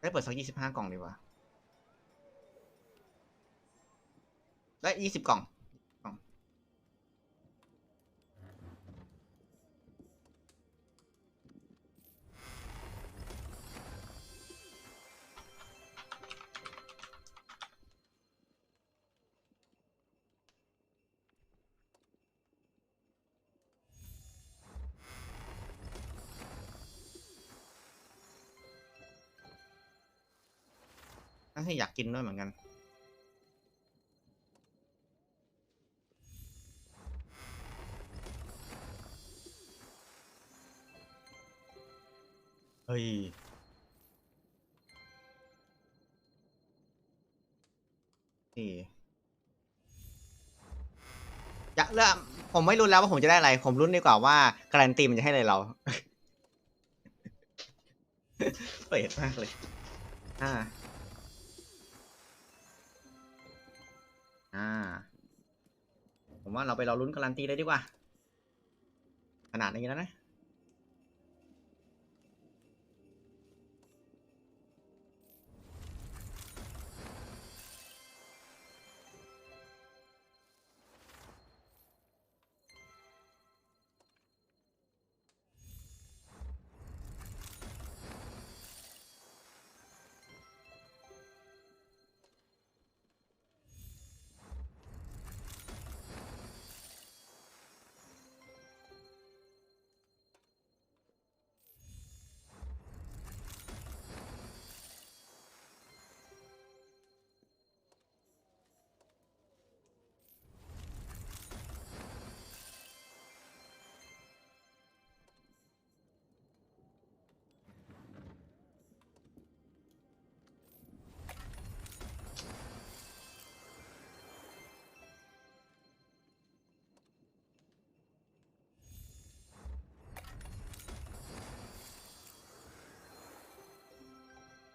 ได้เปิดสักยี่สิบห้ากล่องดีกว่าได้ยี่สิบกล่องกล่อง น่าจะอยากกินด้วยเหมือนกัน เฮ้ย นี่อยากเริ่มผมไม่รู้แล้วว่าผมจะได้อะไร ผมรู้ดีกว่าว่า การันตีมันจะให้อะไรเรา เปิดมากเลย อ่า อ่า ผมว่าเราไปรอลุ้นการันตีเลยดีกว่า ขนาดนี้แล้วนะ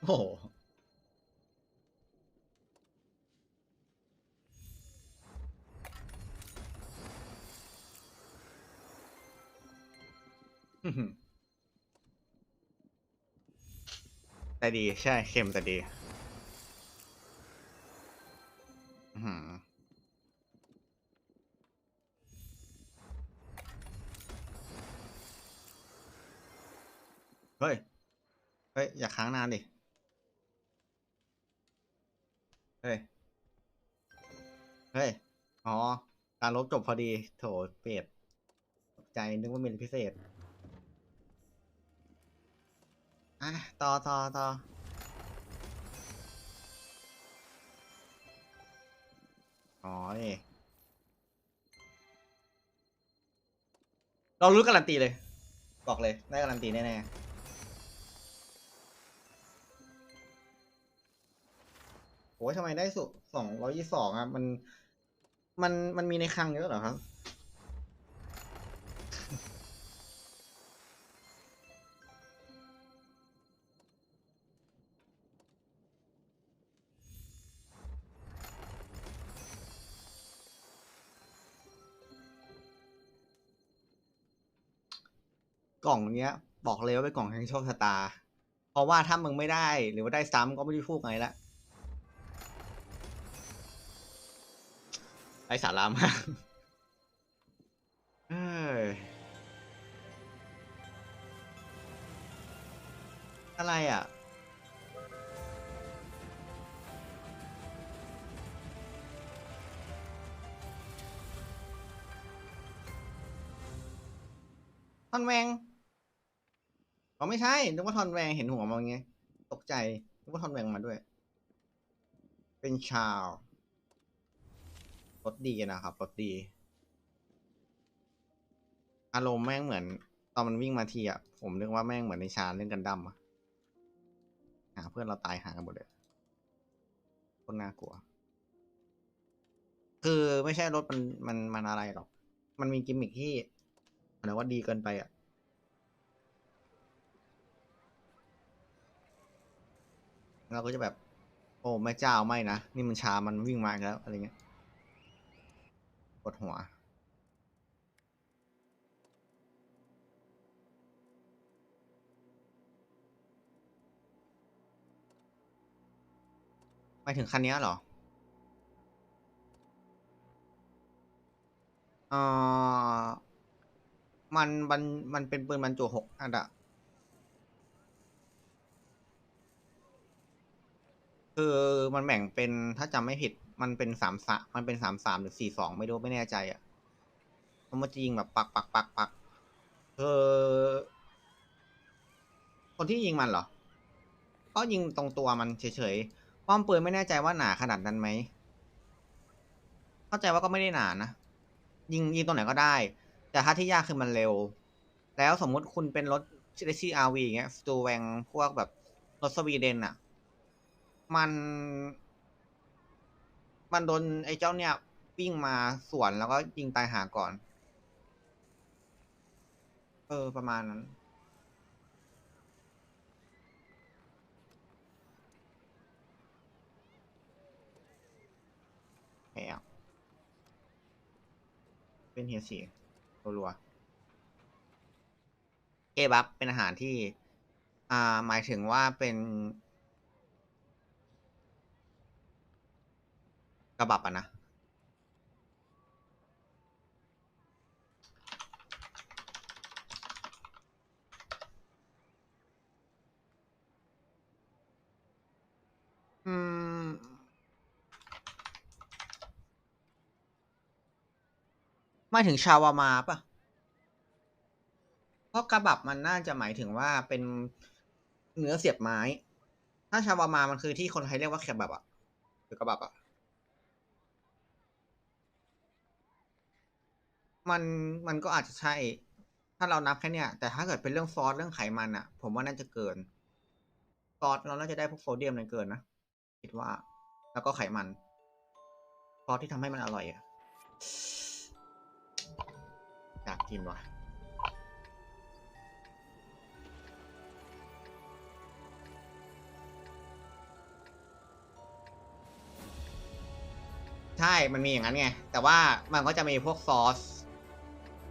โอ้โหแต่ดี ใช่เค็มแต่ดีเฮ้ย เฮ้ย อย่าค้างนานดิ เฮ้ย เฮ้ย อ๋อ การลบจบพอดี โถเป็ดตกใจนึกว่าเป็นพิเศษ อะ ต่อต่อต่ออ๋อนี่เรารู้การันตีเลย บอกเลย ได้การันตีแน่ๆ อ้ยทำไมได้สุสองร้อยยี่สองอะ มัน มัน มันมีในคลังเยอะเหรอครับ กล่องเนี้ย บอกเลยว่าเป็นกล่องแห่งโชคชะตา เพราะว่าถ้ามึงไม่ได้ หรือว่าได้ซ้ำก็ไม่ได้พูดไงละ ไอสาระมากเอ้ยอะไรอะ ทอนแวงอ๋อไม่ใช่ นึกว่าทอนแวง เห็นหัวมันไง ตกใจ นึกว่าทอนแวงมาด้วย เป็นชาว รถดีนะครับรถดี อารมณ์แม่งเหมือน ตอนมันวิ่งมาทีอะ ผมนึกว่าแม่งเหมือนในชาเล่นกันดั้มอะหาเพื่อนเราตายหากันหมดเลยคนน่ากลัว คือไม่ใช่รถมันมันมันอะไรหรอก มันมีกิมมิคที่แต่ว่าดีเกินไปอะเราก็จะแบบ โอ้แม่เจ้าไม่นะ นี่มันชามันวิ่งมาอีกแล้ว อะไรเงี้ย ปวดหัวหมายถึงคันเนี้ยเหรอเออมันมันมันเป็นปืนบรรจุหกอันอะคือมันแบ่งเป็นถ้าจำไม่ผิด มันเป็นสามสะมันเป็นสามสามหรือสี่สองไม่รู้ไม่แน่ใจอะมันจะยิงแบบปักปักปักปักเออคนที่ยิงมันเหรอ ก็ยิงตรงตัวมันเฉยๆป้อมปืนไม่แน่ใจว่าหนาขนาดนั้นไหม เข้าใจว่าก็ไม่ได้หนานะ ยิงยิงตรงไหนก็ได้ แต่ถ้าที่ยากคือมันเร็ว แล้วสมมุติคุณเป็นรถเ c r v อย่างเงี้ยสตูแวงพวกแบบรถสวีเดนอะมัน มันโดนไอ้เจ้าเนี่ยวิ่งมาสวนแล้วก็ยิงตายหาก่อน เออประมาณนั้นแพ้เป็นเฮียสีรัวๆเอบับเป็นอาหารที่ อ่า หมายถึงว่าเป็น กระบับอะนะอืมหมายถึงชาวามาปะเพราะกระบับมันน่าจะหมายถึงว่าเป็นเนื้อเสียบไม้ ถ้าชาวามามันคือที่คนไทยเรียกว่าแคบับอะหรือกระบับอะ มันมันก็อาจจะใช่ ถ้าเรานับแค่เนี้ยแต่ถ้าเกิดเป็นเรื่องซอสเรื่องไขมันอะผมว่าน่าจะเกินซอสเราน่าจะได้พวกโซเดียมอะไรเกินนะคิดว่า แล้วก็ไขมันซอสที่ทำให้มันอร่อยอะอยากกินว่ะใช่ มันมีอย่างนั้นไง แต่ว่ามันก็จะมีพวกซอส